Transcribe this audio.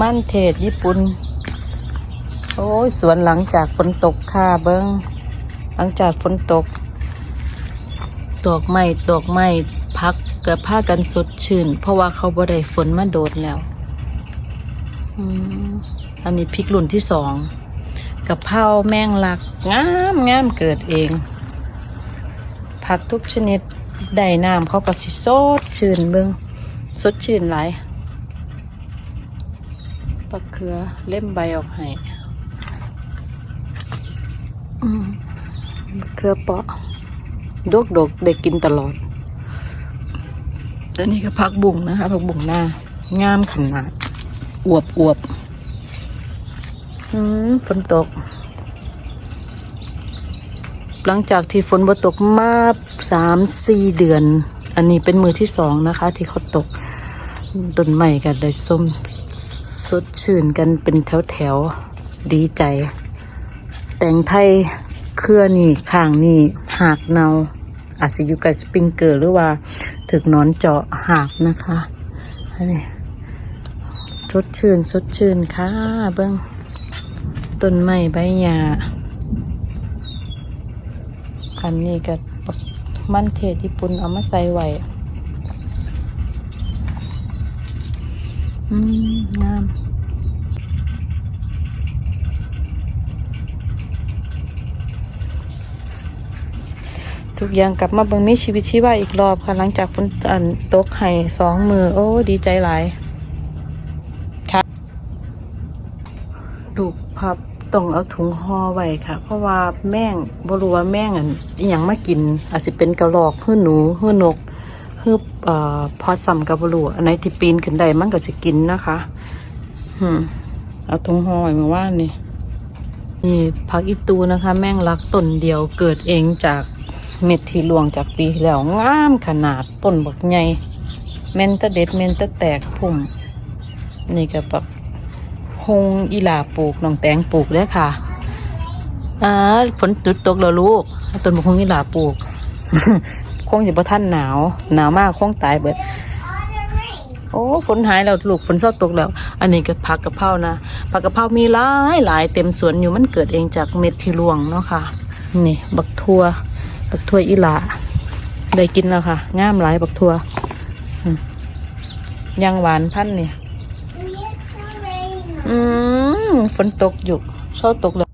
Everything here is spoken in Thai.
มันเทศญี่ปุ่น โอ้ยสวนหลังจากฝนตกค่ะเบิงหลังจากฝนตกตกไม้ตกไม้พักกับผ้ากันสดชื่น เพราะว่าเขาบ่ได้ฝนมาโดดแล้วอันนี้พริกรุ่นที่สองกับเพาแมงลักงามงามเกิดเอง ผักทุกชนิดได้น้ำเขาก็สิสดชื่นเบิง สดชื่นหลายปักเขือเล่มใบออกให้อืมบักเขือเปาะดกดกๆได้กินตลอดแล้วนี่ก็ผักบุ้งนะคะผักบุ้งหน้า งามขนาด อวบอวบอืมฝนตก หลังจากที่ฝนบ่ตกมาสามสี่เดือน อันนี้เป็นมือที่สองนะคะ ที่เขาตก ต้นใหม่กันได้ส้มสดชื่นกันเป็นแถวแถวๆดีใจ แต่งไทยเครือนี่ข้างนี่หากเนาอาจจะอยู่กับสปริงเกอร์หรือว่าถึกนอนเจาะหากนะคะนนี้สดชื่นสดชื่นค่ะเบิ้งต้นไม้ใบหญ้าอันนี้ก็บักมันเทศญี่ปุ่นเอามาใส่ไว้ อืมงามทุกอย่างกลับมาเบิ่งมีชีวิตชีวาอีกรอบค่ะหลังจากฝนตกให้สองมือ โอ้ ดีใจหลายดูกพับต้องเอาถุงห่อไว้ค่ะ เพราะว่าแม่งบ่รู้ว่าแม่งอันอหยังมากิน อาจสิเป็นกระรอกหื้อหนูหื้อนก หื้อเอ่อพอสัมกับบรูอันไหนที่ปีนขึ้นได้มันก็จะกินนะคะอืมเอาถุงหอไว้มาว่านี่ นี่ผักอีตูนะคะ แม่งรักต้นเดียวเกิดเองจากเม็ดที่หลวงจากปีแล้วงามขนาดต้นบักใหญ่แม่นตะเด็ดแม่นตะแตกพุ่ม นี่ก็แบบฮงอีหลาปลูกน้องแตงปลูกเด้อค่ะอ่าฝนตุดตกแล้วลูกต้นบกฮงอีหลาปลูก คงจะบ่ท่านหนาว หนาวมากคงตายเบิด โอ้ฝนหายแล้วลูกฝนเศร้าตกแล้ว อันนี้ก็ผักกะเพรานะผักกะเพรามีหลายหลายเต็มสวนอยู่มันเกิดเองจากเม็ดที่รวงเนาะค่ะ นี่ บักทั่วบักทั่วอีหลาได้กินแล้วค่ะงามหลายบักทั่วยังหวานพันเนี่ยอืมฝนตกอยู่เช้าตกแล้ว